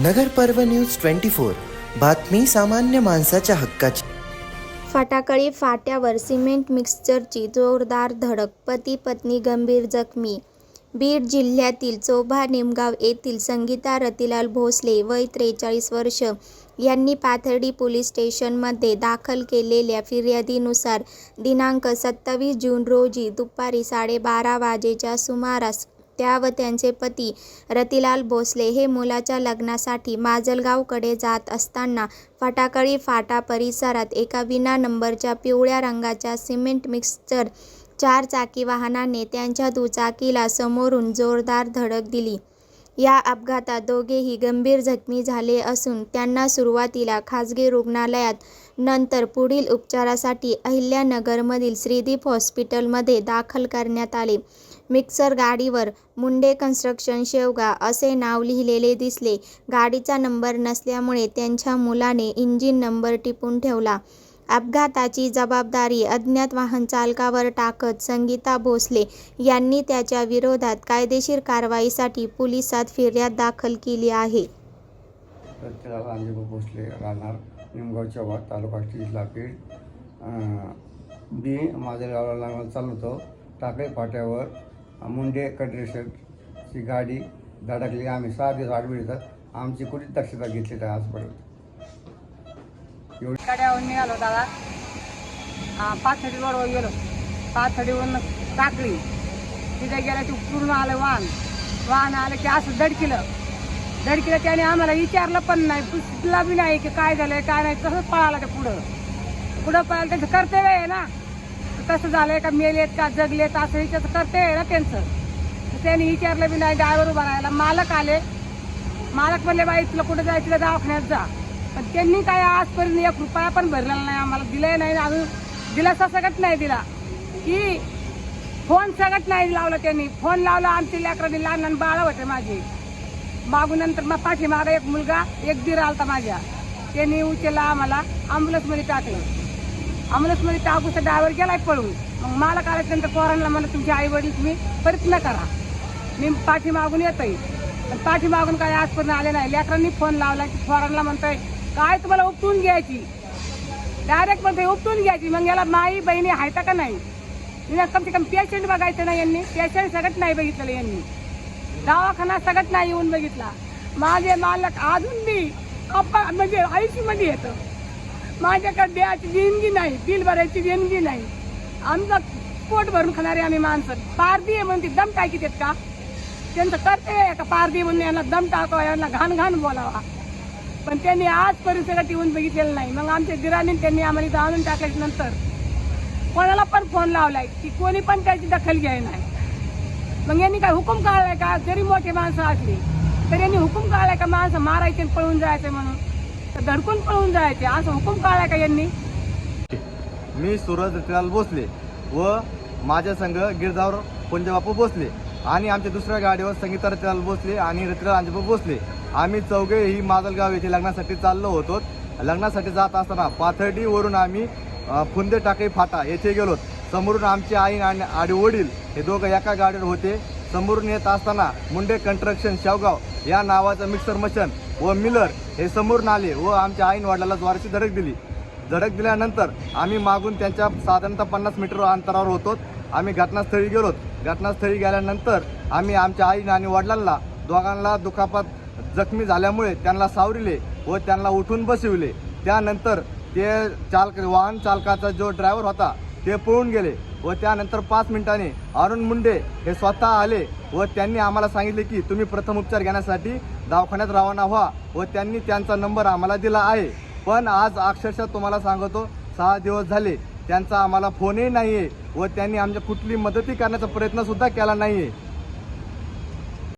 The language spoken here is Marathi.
नगर पर्व न्यूज ट्वेंटी फोर. बातमी सामान्य माणसाच्या हक्काची. फाटाकळी फाट्यावर सिमेंट मिक्सचरची जोरदार धडक पती पत्नी गंभीर जखमी. बीड जिल्ह्यातील चोभा निमगाव येथील संगीता रतिलाल भोसले वय त्रेचाळीस वर्ष यांनी पाथर्डी पोलीस स्टेशनमध्ये दाखल केलेल्या फिर्यादीनुसार दिनांक सत्तावीस जून रोजी दुपारी साडेबारा वाजेच्या सुमारास त्या व त्यांचे पती रतिलाल भोसले हे मुलाच्या लग्नासाठी माजलगावकडे जात असताना फटाकळी फाटा परिसरात एका विना नंबरच्या पिवळ्या रंगाच्या सिमेंट मिक्सचर चार चाकी वाहनाने त्यांच्या दुचाकीला समोरून जोरदार धडक दिली. या अपघातात दोघेही गंभीर जखमी झाले असून त्यांना सुरुवातीला खाजगी रुग्णालयात नंतर पुढील उपचारासाठी अहिल्यानगरमधील श्रीदीप हॉस्पिटलमध्ये दाखल करण्यात आले. मिक्सर गाडीवर मुंडे कन्स्ट्रक्शन शेवगा असे नाव लिहिलेले दिसले. गाडीचा नंबर नसल्यामुळे त्यांच्या मुलाने इंजिन नंबर टिपून ठेवला. अपघाताची जबाबदारी अज्ञात वाहन चालकावर टाकत संगीता भोसले यांनी त्याच्या विरोधात कायदेशीर कारवाईसाठी पोलिसात फिर्याद दाखल केली आहे. भोसले राहणार निमगावच्या वा तालुका जिल्हा बीड मी माझ्या गावाला चाललो होतो. टाकळी फाट्यावर मुंडे ची गाडी धडकली. आम्ही सहा दिवस आडवी इथं आमची कुठेच दक्षता घेतली नाही आजपर्यंत? एवढी कड्यावरून निघालो दादा. हा, पाथर्डी रोडवर गेलो. पाथर्डीवरून टाकली. तिथे गेलं की पूर्ण आलं वाहन. वाहन आलं की असं धडकिलं. दडकिलं त्याने आम्हाला विचारलं पण नाही. पुसला बी नाही की काय झालंय काय नाही तसंच पळालं ते पुढं? पुढं पळालं त्याचं कर्तव्य आहे ना. कसं झालंय का मेलेत का जगलेत असं हिच्याचं करते ना त्यांचं. त्यांनी विचारलं बी नाही ड्रायव्हर उभा राहायला मालक आले. मालक म्हणले बाई तुला कुठं जायचं? तुला दवाखान्यात जा. पण त्यांनी काय आजपर्यंत एक रुपया पण भरलेला नाही आम्हाला. दिलाय नाही अजून दिलासा सगळं नाही दिला. की फोन सगळं नाही लावला त्यांनी. फोन लावला आमची लेकरांनी लहान लहान बाळा होते माझी. मागून नंतर मग पाठीमागा एक मुलगा एक दीर आलता माझ्या. त्यांनी उचलला आम्हाला. ॲम्ब्युलन्समध्ये टाकलं. ॲम्ब्युलन्समध्ये टाकूचा ड्रायव्हर गेलाय पळून. मग मला काढल्यानंतर पोरांना म्हणा तुमचे आई वडील तुम्ही प्रयत्न करा मी पाठीमागून येतोय. पण पाठीमागून काय आजपर्यंत आले नाही. लेकरांनी फोन लावला की पोरांना म्हणतोय काय तुम्हाला उपटून घ्यायची? डायरेक्ट म्हणतोय उपटून घ्यायची. मग याला माई बहिणी आहेत का नाही? तिने कम कम पेशंट बघायचं नाही यांनी. पेशंट सगळं नाही बघितलेलं यांनी. दवाखाना सगळं नाही येऊन बघितला. माझे मालक अजून मी अप्पा म्हणजे आयुष्यमध्ये येतं. माझ्याकडे द्यायची देणगी नाही बिल भरायची देणगी नाही. आमचं पोट भरून खाणारे आम्ही माणसं. पारदी आहे म्हणते दम टाकी देत का? त्यांचं कर्तव्य आहे का पारदी म्हणून यांना दम टाकावा यांना घाण घाण बोलावा. पण त्यांनी आज परिसरात येऊन बघितलेलं नाही. मग आमच्या दिराने त्यांनी आम्हाला इथं आणून टाकल्याच्या नंतर कोणाला पण फोन लावलाय की कोणी पण त्याची दखल घ्याय नाही. मग यांनी काय हुकूम काढलाय का? जरी मोठे माणसं असली तर यांनी हुकूम काढलाय का माणसं मारायचे पळून जायचं म्हणून? तर धडकून पळून जायचे. असं हुकूम काढलाय का यांनी? मी सूरज रतिलाल भोसले व माझ्या संघ गिरजावर पुंजबापू भोसले आणि आमच्या दुसऱ्या गाडीवर संगीता रतिलाल भोसले आणि रतिलाल अंजबापू भोसले. आम्ही चौघे ही माजलगाव येथे लग्नासाठी चाललो होतो. लग्नासाठी जात असताना पाथर्डीवरून आम्ही फुंदे टाकळी फाटा येथे गेलो. समोरून आमची आई आणि आडी वडील हे दोघं एका गाडीवर होते. समोरून येत असताना मुंडे कंस्ट्रक्शन शेवगाव या नावाचं मिक्सर मशीन व मिलर हे समोरून आले व आमच्या आईन वडिलाला ज्वारीची धडक दिली. धडक दिल्यानंतर आम्ही मागून त्यांच्या साधारणतः पन्नास मीटर अंतरावर होतो. आम्ही घटनास्थळी गेलो. घटनास्थळी गेल्यानंतर आम्ही आमच्या आईने आणि वडिलांना दोघांना दुखापत जखमी झाल्यामुळे त्यांना सावरिले व त्यांना उठून बसविले. त्यानंतर ते चालक वाहन चालकाचा जो ड्रायव्हर होता ते पळून गेले व त्यानंतर पाच मिनिटांनी अरुण मुंडे हे स्वतः आले व त्यांनी आम्हाला सांगितले की तुम्ही प्रथम उपचार घेण्यासाठी दवाखान्यात रवाना व्हा व त्यांनी त्यांचा नंबर आम्हाला दिला आहे. पण आज अक्षरशः तुम्हाला सांगतो सहा दिवस झाले त्यांचा आम्हाला फोनही नाही आहे व त्यांनी आमच्या कुठली मदतही करण्याचा प्रयत्नसुद्धा केला नाही आहे